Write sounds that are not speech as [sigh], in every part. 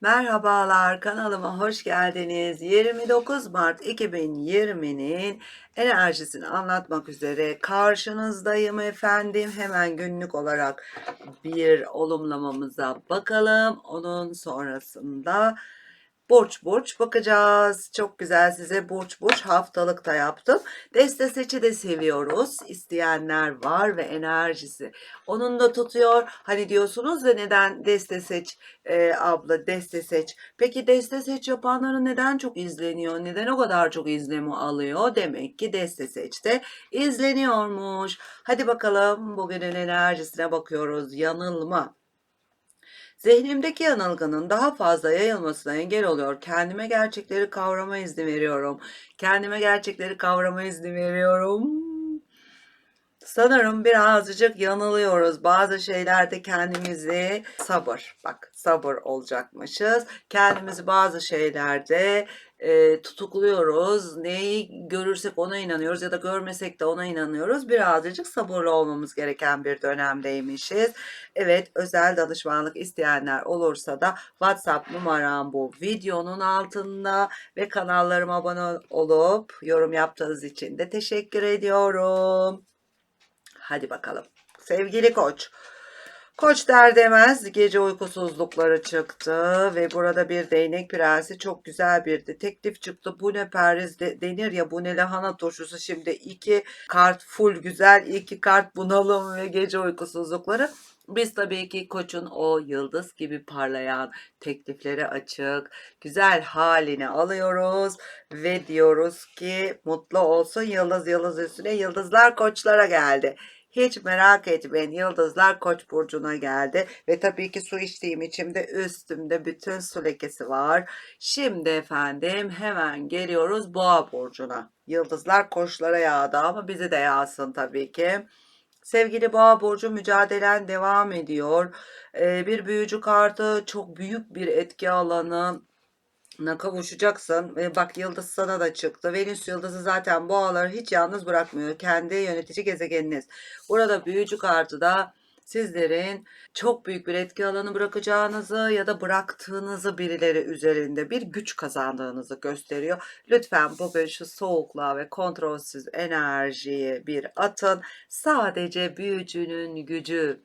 Merhabalar kanalıma hoş geldiniz. 29 Mart 2020'nin enerjisini anlatmak üzere karşınızdayım efendim. Hemen günlük olarak bir olumlamamıza bakalım. Onun sonrasında Burç burç bakacağız. Çok güzel size burç burç haftalık da yaptım. Deste seçi de seviyoruz. İsteyenler var ve enerjisi. Onun da tutuyor. Hani diyorsunuz da neden deste seç e, abla deste seç. Peki deste seç yapanların neden çok izleniyor? Neden o kadar çok izlemi alıyor? Demek ki deste seçte izleniyormuş. Hadi bakalım bugünün enerjisine bakıyoruz. Yanılma. Zihnimdeki yanılgının daha fazla yayılmasına engel oluyor. Kendime gerçekleri kavrama izni veriyorum. Kendime gerçekleri kavrama izni veriyorum. Sanırım birazcık yanılıyoruz. Bazı şeylerde kendimizi sabır, bak sabır olacakmışız. Kendimizi bazı şeylerde e, tutukluyoruz. Neyi görürsek ona inanıyoruz ya da görmesek de ona inanıyoruz. Birazcık sabırlı olmamız gereken bir dönemdeymişiz. Evet özel danışmanlık isteyenler olursa da WhatsApp numaram bu videonun altında ve kanallarıma abone olup yorum yaptığınız için de teşekkür ediyorum. Hadi bakalım. Sevgili koç. Koç der demez gece uykusuzlukları çıktı ve burada bir değnek prensi çok güzel bir detektif çıktı. Bu ne periz de, denir ya bu ne lahana turşusu şimdi iki kart full güzel iki kart bunalım ve gece uykusuzlukları. Biz tabii ki koçun o yıldız gibi parlayan teklifleri açık, güzel halini alıyoruz ve diyoruz ki mutlu olsun yıldız yıldız üstüne yıldızlar koçlara geldi. Hiç merak etmeyin yıldızlar koç burcuna geldi ve tabii ki su içtiğim içimde üstümde bütün su lekesi var. Şimdi efendim hemen geliyoruz boğa burcuna. Yıldızlar koçlara yağdı ama bize de yağsın tabii ki. Sevgili boğa burcu mücadelen devam ediyor. Ee, bir büyücü kartı çok büyük bir etki alanı kavuşacaksın. E, bak yıldız sana da çıktı. Venüs yıldızı zaten boğaları hiç yalnız bırakmıyor. Kendi yönetici gezegeniniz. Burada büyücü kartı da sizlerin çok büyük bir etki alanı bırakacağınızı ya da bıraktığınızı birileri üzerinde bir güç kazandığınızı gösteriyor. Lütfen bugün şu soğukluğa ve kontrolsüz enerjiyi bir atın. Sadece büyücünün gücü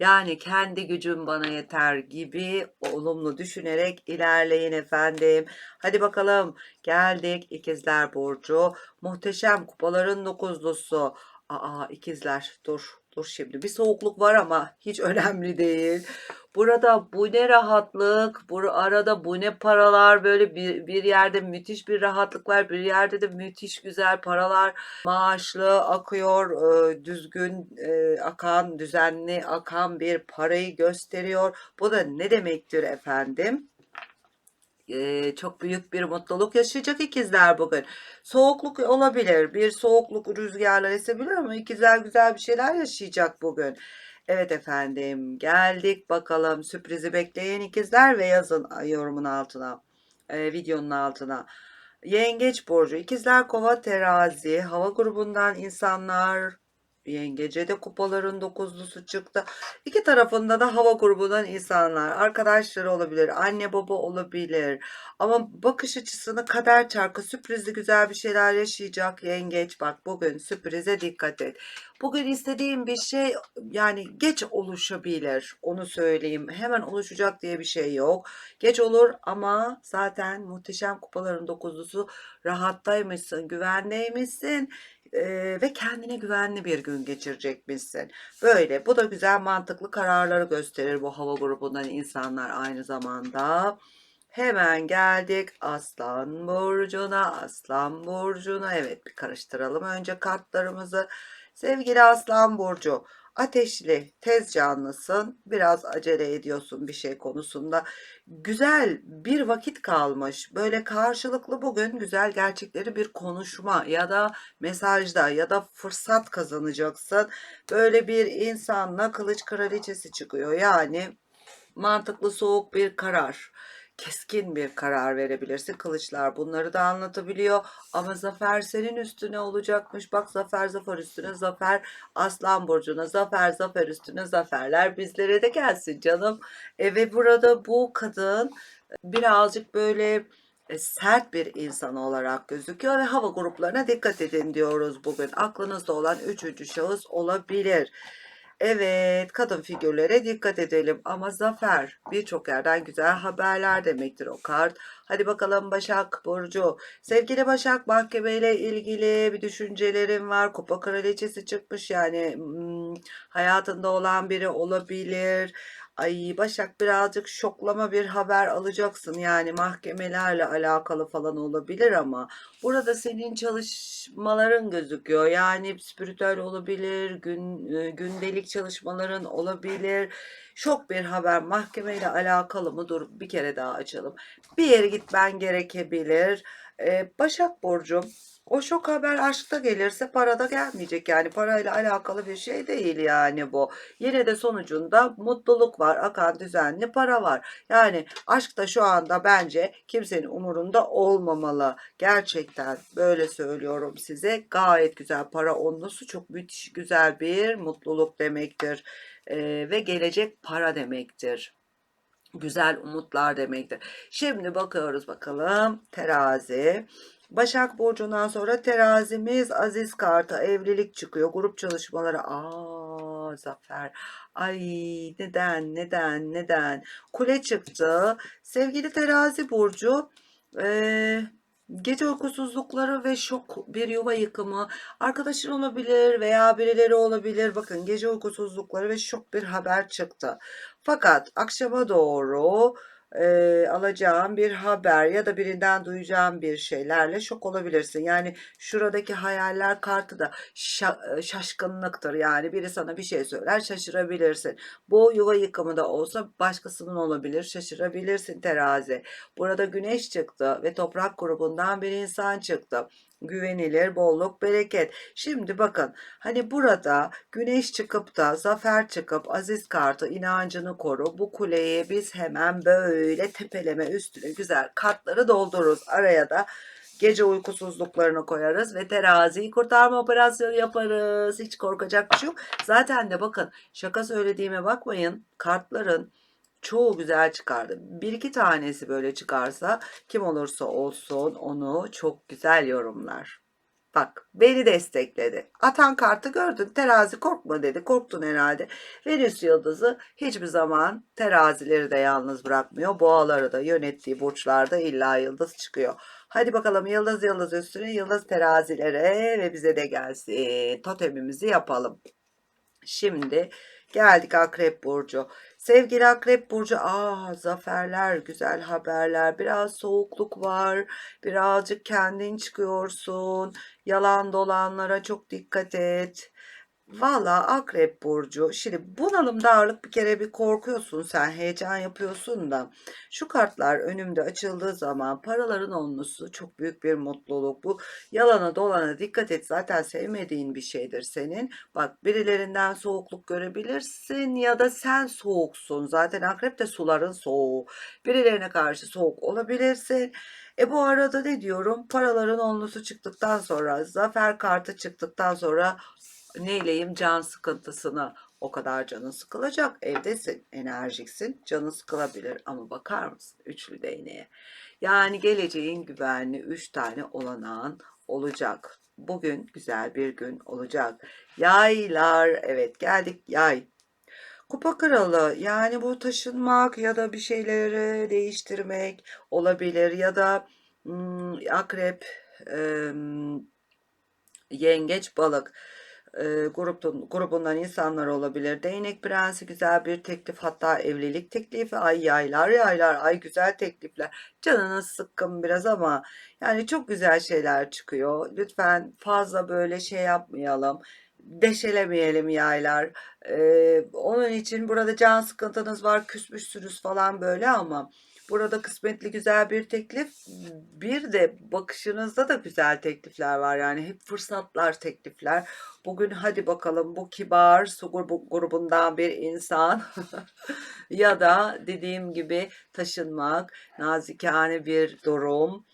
yani kendi gücüm bana yeter gibi olumlu düşünerek ilerleyin efendim. Hadi bakalım geldik ikizler burcu. Muhteşem kupaların dokuzlusu. Aa ikizler dur dur şimdi bir soğukluk var ama hiç [laughs] önemli değil. Burada bu ne rahatlık, bu arada bu ne paralar böyle bir, bir yerde müthiş bir rahatlık var, bir yerde de müthiş güzel paralar maaşlı akıyor, e, düzgün e, akan, düzenli akan bir parayı gösteriyor. Bu da ne demektir efendim? Ee, çok büyük bir mutluluk yaşayacak ikizler bugün. Soğukluk olabilir. Bir soğukluk rüzgarlar esebilir ama ikizler güzel bir şeyler yaşayacak bugün. Evet efendim geldik bakalım sürprizi bekleyen ikizler ve yazın yorumun altına e, videonun altına. Yengeç burcu ikizler kova terazi hava grubundan insanlar Yengece de kupaların dokuzlusu çıktı. İki tarafında da hava grubundan insanlar, arkadaşları olabilir, anne baba olabilir. Ama bakış açısını kader çarkı sürprizli güzel bir şeyler yaşayacak yengeç. Bak bugün sürprize dikkat et. Bugün istediğim bir şey yani geç oluşabilir. Onu söyleyeyim. Hemen oluşacak diye bir şey yok. Geç olur ama zaten muhteşem kupaların dokuzlusu rahattaymışsın, güvendeymişsin e, ve kendine güvenli bir gün geçirecekmişsin. Böyle bu da güzel mantıklı kararları gösterir bu hava grubundan insanlar aynı zamanda. Hemen geldik Aslan Burcu'na. Aslan Burcu'na. Evet bir karıştıralım önce kartlarımızı. Sevgili Aslan Burcu. Ateşli, tez canlısın. Biraz acele ediyorsun bir şey konusunda. Güzel bir vakit kalmış. Böyle karşılıklı bugün güzel gerçekleri bir konuşma ya da mesajda ya da fırsat kazanacaksın. Böyle bir insanla kılıç kraliçesi çıkıyor. Yani mantıklı soğuk bir karar keskin bir karar verebilirsin. Kılıçlar bunları da anlatabiliyor. Ama zafer senin üstüne olacakmış. Bak zafer zafer üstüne zafer. Aslan burcuna zafer zafer üstüne zaferler bizlere de gelsin canım. E ve burada bu kadın birazcık böyle e, sert bir insan olarak gözüküyor ve hava gruplarına dikkat edin diyoruz bugün. Aklınızda olan üçüncü şahıs olabilir. Evet, kadın figürlere dikkat edelim ama zafer birçok yerden güzel haberler demektir o kart. Hadi bakalım Başak Burcu. Sevgili Başak mahkemeyle ilgili bir düşüncelerim var. Kupa kraliçesi çıkmış yani hmm, hayatında olan biri olabilir. Ay Başak birazcık şoklama bir haber alacaksın yani mahkemelerle alakalı falan olabilir ama burada senin çalışmaların gözüküyor. Yani spiritüel olabilir, gün, e, gündelik çalışmaların olabilir. Şok bir haber mahkemeyle alakalı mı? Dur bir kere daha açalım. Bir yere gitmen gerekebilir. Ee, Başak Burcu o şok haber aşkta gelirse parada gelmeyecek yani parayla alakalı bir şey değil yani bu. Yine de sonucunda mutluluk var, akan düzenli para var. Yani aşkta şu anda bence kimsenin umurunda olmamalı. Gerçekten böyle söylüyorum size. Gayet güzel para onlusu çok müthiş güzel bir mutluluk demektir. Ee, ve gelecek para demektir güzel umutlar demektir. Şimdi bakıyoruz bakalım terazi. Başak Burcu'ndan sonra terazimiz Aziz Kart'a evlilik çıkıyor. Grup çalışmaları. Aa Zafer. Ay neden neden neden. Kule çıktı. Sevgili terazi Burcu. Eee Gece uykusuzlukları ve şok bir yuva yıkımı arkadaşın olabilir veya birileri olabilir. Bakın gece uykusuzlukları ve şok bir haber çıktı. Fakat akşama doğru e, alacağın bir haber ya da birinden duyacağın bir şeylerle şok olabilirsin. Yani şuradaki hayaller kartı da şa- şaşkınlıktır. Yani biri sana bir şey söyler şaşırabilirsin. Bu yuva yıkımı da olsa başkasının olabilir şaşırabilirsin terazi. Burada güneş çıktı ve toprak grubundan bir insan çıktı güvenilir, bolluk, bereket. Şimdi bakın hani burada güneş çıkıp da zafer çıkıp aziz kartı inancını koru. Bu kuleyi biz hemen böyle tepeleme üstüne güzel kartları doldururuz. Araya da gece uykusuzluklarını koyarız ve teraziyi kurtarma operasyonu yaparız. Hiç korkacak bir şey yok. Zaten de bakın şaka söylediğime bakmayın. Kartların çoğu güzel çıkardı. Bir iki tanesi böyle çıkarsa kim olursa olsun onu çok güzel yorumlar. Bak beni destekledi. Atan kartı gördün terazi korkma dedi. Korktun herhalde. Venüs yıldızı hiçbir zaman terazileri de yalnız bırakmıyor. Boğaları da yönettiği burçlarda illa yıldız çıkıyor. Hadi bakalım yıldız yıldız üstüne yıldız terazilere ve bize de gelsin. Totemimizi yapalım. Şimdi geldik Akrep Burcu. Sevgili Akrep Burcu, aa zaferler, güzel haberler, biraz soğukluk var, birazcık kendin çıkıyorsun, yalan dolanlara çok dikkat et. Valla Akrep Burcu, şimdi bunalımda ağırlık bir kere bir korkuyorsun sen, heyecan yapıyorsun da. Şu kartlar önümde açıldığı zaman paraların onlusu çok büyük bir mutluluk. Bu yalana dolana dikkat et zaten sevmediğin bir şeydir senin. Bak birilerinden soğukluk görebilirsin ya da sen soğuksun. Zaten akrep de suların soğuğu. Birilerine karşı soğuk olabilirsin. E bu arada ne diyorum? Paraların onlusu çıktıktan sonra, zafer kartı çıktıktan sonra neyleyim can sıkıntısını o kadar canın sıkılacak. Evdesin, enerjiksin, canın sıkılabilir ama bakar mısın üçlü değneğe? Yani geleceğin güvenli üç tane olanağın olacak. Bugün güzel bir gün olacak. Yaylar, evet geldik yay. Kupa kralı yani bu taşınmak ya da bir şeyleri değiştirmek olabilir ya da hmm, akrep, ım, yengeç, balık e, grubun, grubundan insanlar olabilir. Değnek prensi güzel bir teklif hatta evlilik teklifi. Ay yaylar yaylar ay güzel teklifler. Canınız sıkkın biraz ama yani çok güzel şeyler çıkıyor. Lütfen fazla böyle şey yapmayalım. Deşelemeyelim yaylar. Ee, onun için burada can sıkıntınız var küsmüşsünüz falan böyle ama Burada kısmetli güzel bir teklif. Bir de bakışınızda da güzel teklifler var. Yani hep fırsatlar, teklifler. Bugün hadi bakalım bu kibar su grubundan bir insan [laughs] ya da dediğim gibi taşınmak, nazikane bir durum,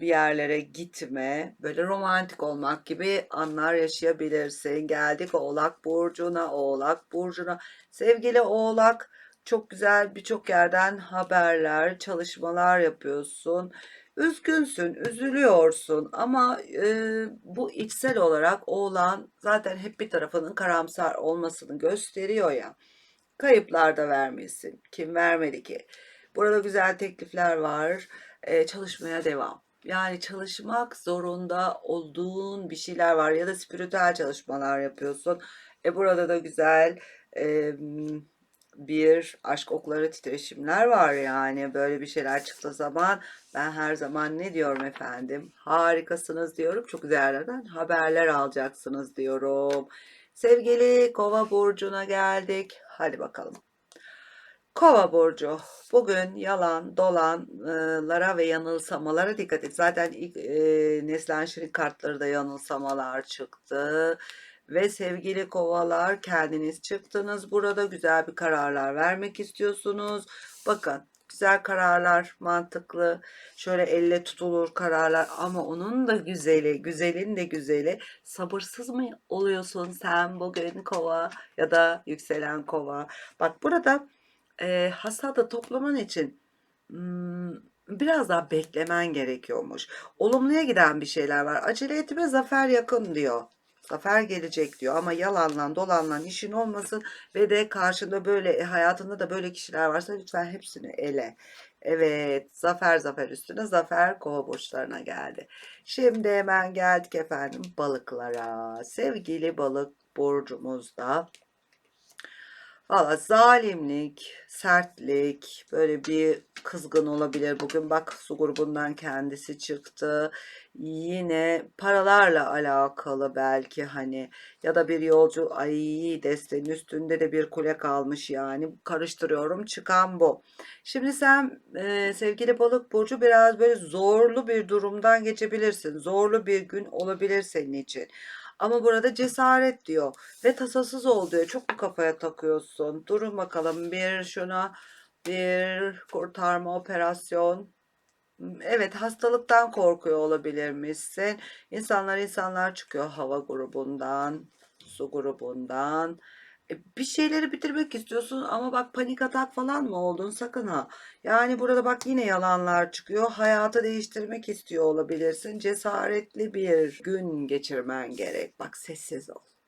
bir yerlere gitme, böyle romantik olmak gibi anlar yaşayabilirsin. Geldik Oğlak Burcu'na, Oğlak Burcu'na. Sevgili Oğlak, Çok güzel birçok yerden haberler, çalışmalar yapıyorsun. Üzgünsün, üzülüyorsun ama e, bu içsel olarak oğlan zaten hep bir tarafının karamsar olmasını gösteriyor ya. Kayıplar da vermesin. Kim vermedi ki? Burada güzel teklifler var. E, çalışmaya devam. Yani çalışmak zorunda olduğun bir şeyler var ya da spiritüel çalışmalar yapıyorsun. E burada da güzel e, bir aşk okları titreşimler var yani. Böyle bir şeyler çıktığı zaman ben her zaman ne diyorum efendim? Harikasınız diyorum. Çok güzel yerlerden haberler alacaksınız diyorum. Sevgili kova burcuna geldik. Hadi bakalım. Kova burcu bugün yalan dolanlara ve yanılsamalara dikkat et. Zaten ilk e, Neslihan Şirin kartları da yanılsamalar çıktı. Ve sevgili kovalar kendiniz çıktınız. Burada güzel bir kararlar vermek istiyorsunuz. Bakın güzel kararlar mantıklı. Şöyle elle tutulur kararlar ama onun da güzeli, güzelin de güzeli. Sabırsız mı oluyorsun sen bugün kova ya da yükselen kova? Bak burada e, hasadı toplaman için hmm, biraz daha beklemen gerekiyormuş. Olumluya giden bir şeyler var. Acele etme zafer yakın diyor. Zafer gelecek diyor ama yalanlan dolanlan işin olmasın ve de karşında böyle e, hayatında da böyle kişiler varsa lütfen hepsini ele. Evet zafer zafer üstüne zafer kova burçlarına geldi. Şimdi hemen geldik efendim balıklara. Sevgili balık burcumuzda Valla zalimlik, sertlik, böyle bir kızgın olabilir. Bugün bak su grubundan kendisi çıktı. Yine paralarla alakalı belki hani ya da bir yolcu ay desteğin üstünde de bir kule kalmış yani karıştırıyorum çıkan bu. Şimdi sen e, sevgili balık burcu biraz böyle zorlu bir durumdan geçebilirsin. Zorlu bir gün olabilir senin için. Ama burada cesaret diyor ve tasasız ol diyor. Çok mu kafaya takıyorsun? Durun bakalım bir şuna bir kurtarma operasyon. Evet hastalıktan korkuyor olabilir misin? İnsanlar insanlar çıkıyor hava grubundan, su grubundan. E, bir şeyleri bitirmek istiyorsun ama bak panik atak falan mı oldun sakın ha. Yani burada bak yine yalanlar çıkıyor. Hayatı değiştirmek istiyor olabilirsin. Cesaretli bir gün geçirmen gerek. Bak sessiz ol.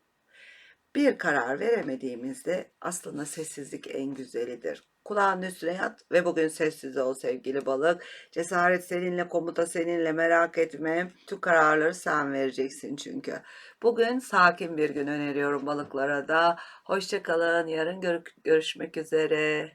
Bir karar veremediğimizde aslında sessizlik en güzelidir. Kulağın üstüne yat ve bugün sessiz ol sevgili balık. Cesaret seninle, komuta seninle merak etme. Tüm kararları sen vereceksin çünkü. Bugün sakin bir gün öneriyorum balıklara da. Hoşçakalın. Yarın gör görüşmek üzere.